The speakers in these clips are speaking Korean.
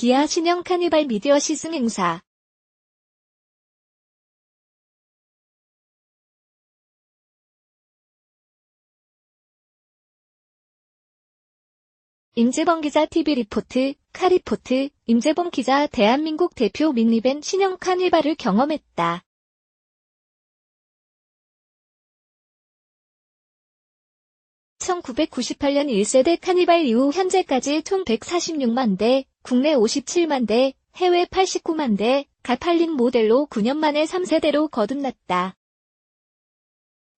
기아 신형 카니발 미디어 시승 행사 임재범 기자 TV 리포트, 카리포트, 임재범 기자 대한민국 대표 미니밴 신형 카니발을 경험했다. (1998년 1세대 카니발 이후 현재까지 총 146만 대, 국내 57만 대, 해외 89만 대, 가 팔린 모델로 9년 만에 3세대로 거듭났다.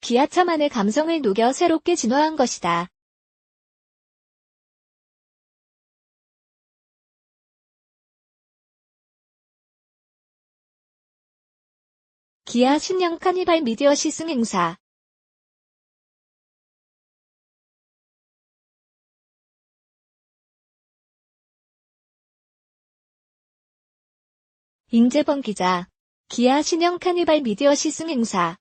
기아차만의 감성을 녹여 새롭게 진화한 것이다. 기아 신형 카니발 미디어 시승 행사 임재범 기자 기아 신형 카니발 미디어 시승 행사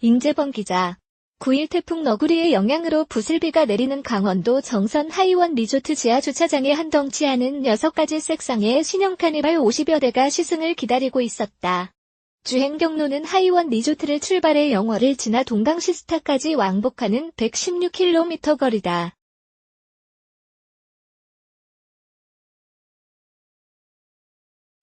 임재범 기자 9일 태풍 너구리의 영향으로 부슬비가 내리는 강원도 정선 하이원 리조트 지하 주차장에 한덩치 하는 6가지 색상의 신형 카니발 50여 대가 시승을 기다리고 있었다. 주행 경로는 하이원 리조트를 출발해 영월을 지나 동강시스타까지 왕복하는 116km 거리다.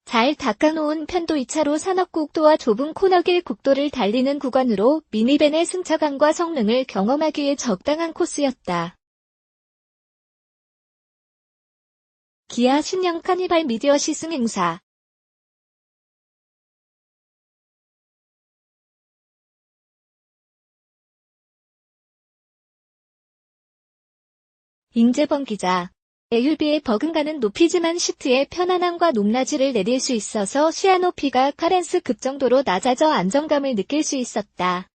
잘 닦아놓은 편도 2차로 산업국도와 좁은 코너길 국도를 달리는 구간으로 미니밴의 승차감과 성능을 경험하기에 적당한 코스였다. 기아 신형 카니발 미디어 시승 행사 임재범 기자 AUB의 버금가는 높이지만 시트의 편안함과 높낮이를 내릴 수 있어서 시야 높이가 카렌스 급 정도로 낮아져 안정감을 느낄 수 있었다.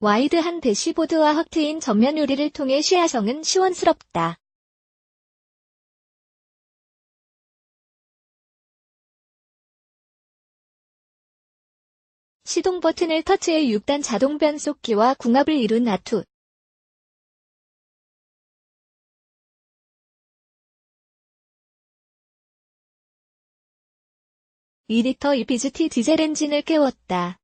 와이드한 대시보드와 확 트인 전면 유리를 통해 시야성은 시원스럽다. 시동 버튼을 터치해 6단 자동 변속기와 궁합을 이룬 아투, 2리터 EPGT 디젤 엔진을 깨웠다.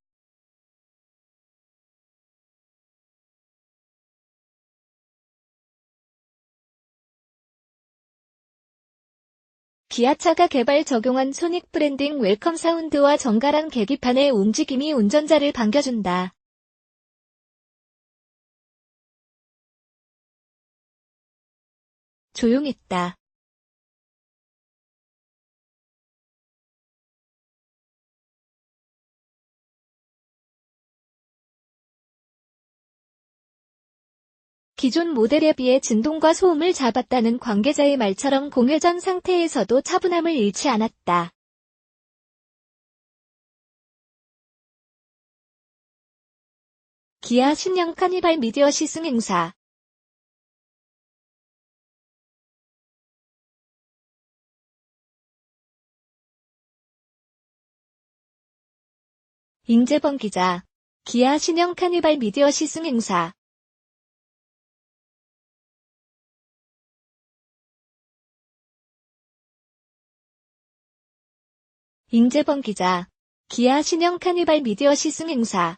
기아차가 개발 적용한 소닉 브랜딩 웰컴 사운드와 정갈한 계기판의 움직임이 운전자를 반겨준다. 조용했다. 기존 모델에 비해 진동과 소음을 잡았다는 관계자의 말처럼 공회전 상태에서도 차분함을 잃지 않았다. 기아 신형 카니발 미디어 시승 행사. 임재범 기자. 기아 신형 카니발 미디어 시승 행사 임재범 기자 기아 신형 카니발 미디어 시승 행사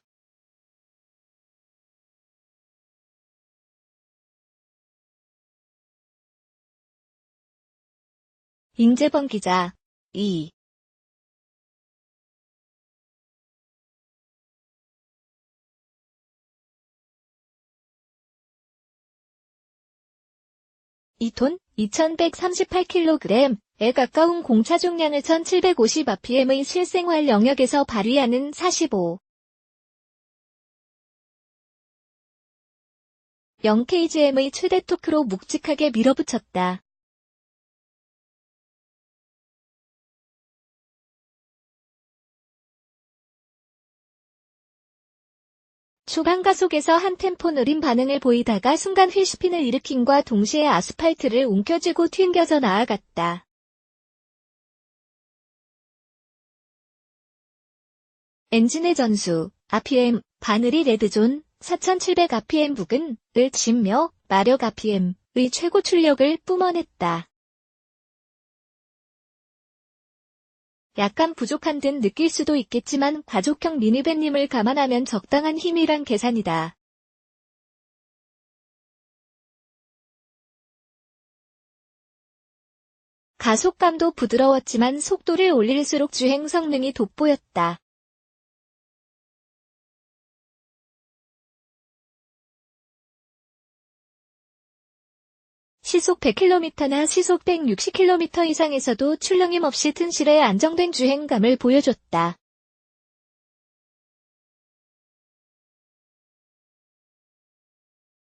임재범 기자 2. 이톤 2138kg 에 가까운 공차 중량을 1750rpm의 실생활 영역에서 발휘하는 45. 0kgm의 최대 토크로 묵직하게 밀어붙였다. 초반 가속에서 한 템포 느린 반응을 보이다가 순간 휠스핀을 일으킨과 동시에 아스팔트를 움켜쥐고 튕겨져 나아갔다. 엔진의 전수, RPM, 바늘이 레드존 4700rpm 부근을 치며 마력 RPM의 최고 출력을 뿜어냈다. 약간 부족한 듯 느낄 수도 있겠지만 가족형 미니밴님을 감안하면 적당한 힘이란 계산이다. 가속감도 부드러웠지만 속도를 올릴수록 주행 성능이 돋보였다. 시속 100km나 시속 160km 이상에서도 출렁임 없이 튼실해 안정된 주행감을 보여줬다.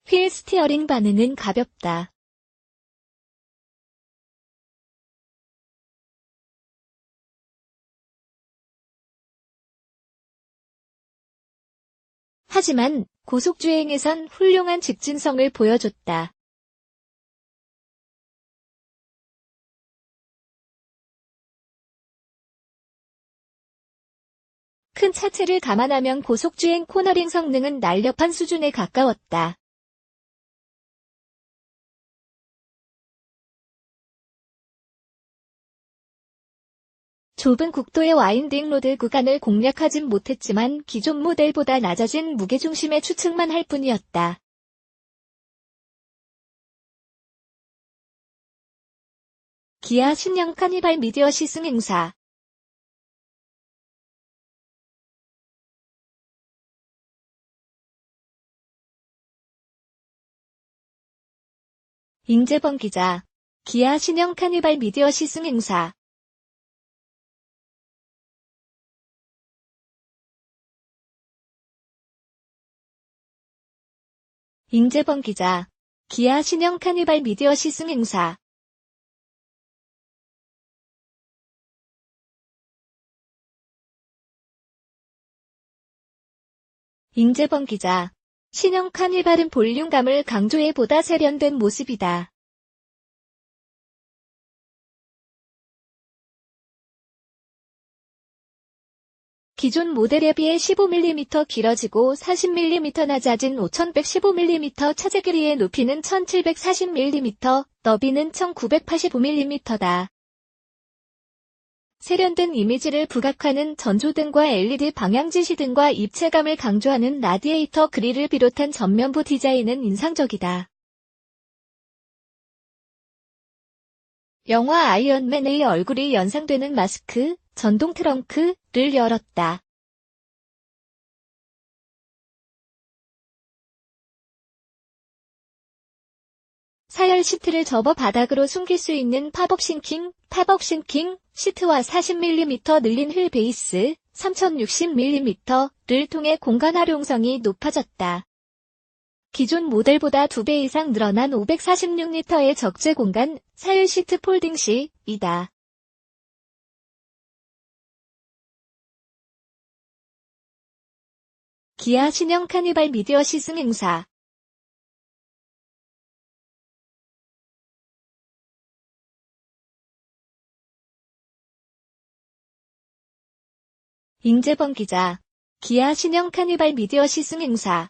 휠 스티어링 반응은 가볍다. 하지만 고속주행에선 훌륭한 직진성을 보여줬다. 큰 차체를 감안하면 고속주행 코너링 성능은 날렵한 수준에 가까웠다. 좁은 국도의 와인딩 로드 구간을 공략하진 못했지만 기존 모델보다 낮아진 무게중심의 추측만 할 뿐이었다. 기아 신형 카니발 미디어 시승 행사 임재범 기자 기아 신형 카니발 미디어 시승 행사. 임재범 기자 기아 신형 카니발 미디어 시승 행사. 임재범 기자 신형 카니발은 볼륨감을 강조해 보다 세련된 모습이다. 기존 모델에 비해 15mm 길어지고 40mm 낮아진 5115mm 차제 길이의 높이는 1740mm, 너비는 1985mm다. 세련된 이미지를 부각하는 전조등과 LED 방향지시 등과 입체감을 강조하는 라디에이터 그릴을 비롯한 전면부 디자인은 인상적이다. 영화 아이언맨의 얼굴이 연상되는 마스크, 전동 트렁크를 열었다. 사열 시트를 접어 바닥으로 숨길 수 있는 팝업 싱킹, 팝업 싱킹, 시트와 40mm 늘린 휠 베이스, 3060mm를 통해 공간 활용성이 높아졌다. 기존 모델보다 2배 이상 늘어난 546리터의 적재 공간, 사열 시트 폴딩 시 이다. 기아 신형 카니발 미디어 시승 행사 임재범 기자 기아 신형 카니발 미디어 시승 행사.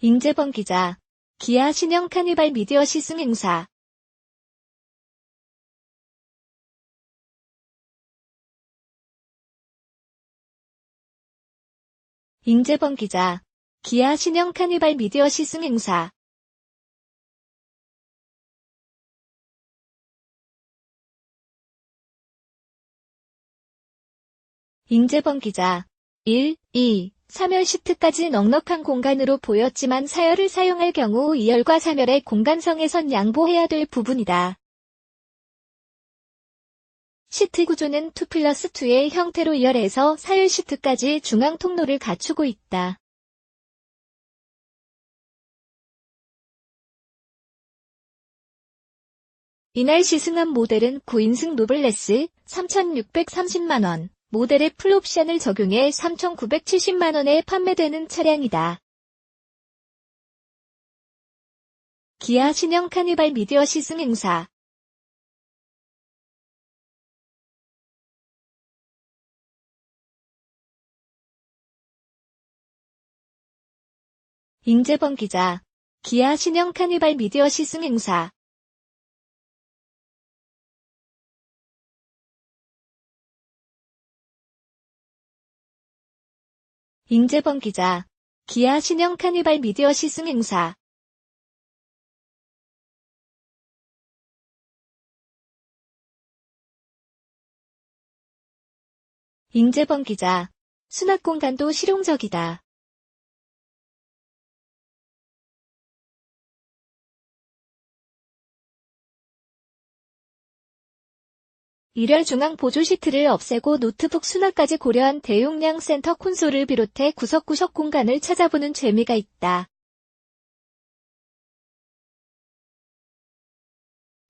임재범 기자 기아 신형 카니발 미디어 시승 행사. 임재범 기자 기아 신형 카니발 미디어 시승 행사 임재범 기자 1, 2, 3열 시트까지 넉넉한 공간으로 보였지만 사열을 사용할 경우 2열과 3열의 공간성에선 양보해야 될 부분이다. 시트 구조는 2 플러스 2의 형태로 2열에서 사열 시트까지 중앙 통로를 갖추고 있다. 이날 시승한 모델은 9인승 노블레스 3,630만원, 모델의 풀옵션을 적용해 3,970만원에 판매되는 차량이다. 기아 신형 카니발 미디어 시승 행사 임재범 기자 기아 신형 카니발 미디어 시승 행사 임재범 기자. 기아 신형 카니발 미디어 시승 행사. 임재범 기자. 수납 공간도 실용적이다. 일열 중앙 보조 시트를 없애고 노트북 수납까지 고려한 대용량 센터 콘솔을 비롯해 구석구석 공간을 찾아보는 재미가 있다.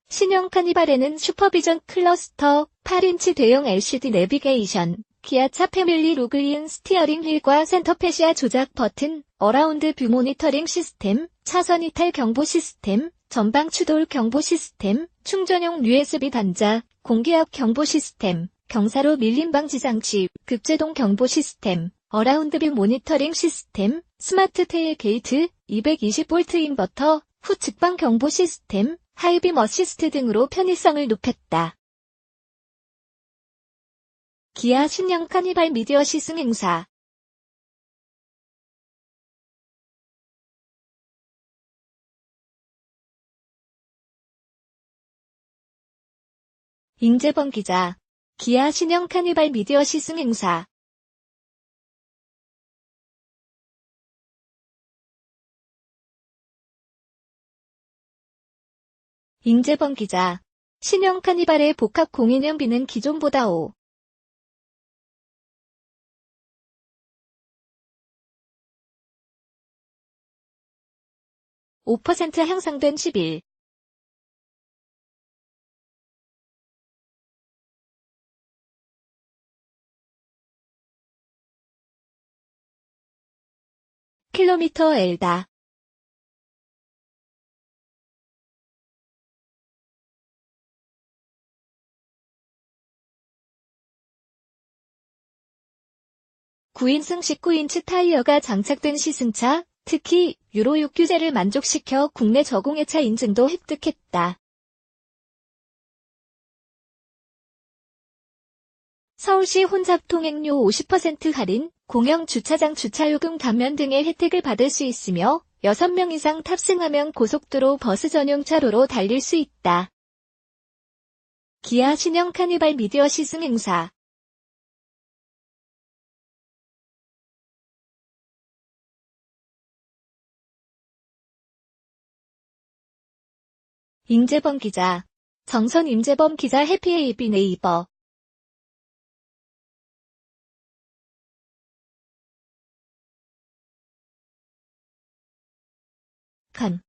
신형 카니발에는 슈퍼비전 클러스터, 8인치 대형 LCD 내비게이션, 기아차 패밀리 로그인 스티어링 휠과 센터페시아 조작 버튼, 어라운드 뷰 모니터링 시스템, 차선 이탈 경보 시스템, 전방 추돌 경보 시스템, 충전용 USB 단자, 공기압 경보 시스템, 경사로 밀림 방지 장치, 급제동 경보 시스템, 어라운드 뷰 모니터링 시스템, 스마트 테일 게이트, 220V 인버터, 후 측방 경보 시스템, 하이빔 어시스트 등으로 편의성을 높였다. 기아 신형 카니발 미디어 시승 행사 임재범 기자. 기아 신형 카니발 미디어 시승 행사. 임재범 기자. 신형 카니발의 복합 공인연비는 기존보다 5. 5% 향상된 11. 킬로미터 엘다. 구인승 19인치 타이어가 장착된 시승차, 특히 유로 6 규제를 만족시켜 국내 저공해차 인증도 획득했다. 서울시 혼잡 통행료 50% 할인, 공영 주차장 주차요금 감면 등의 혜택을 받을 수 있으며 6명 이상 탑승하면 고속도로 버스 전용 차로로 달릴 수 있다. 기아 신형 카니발 미디어 시승 행사 임재범 기자. 정선 임재범 기자 해피에이비 네이버 간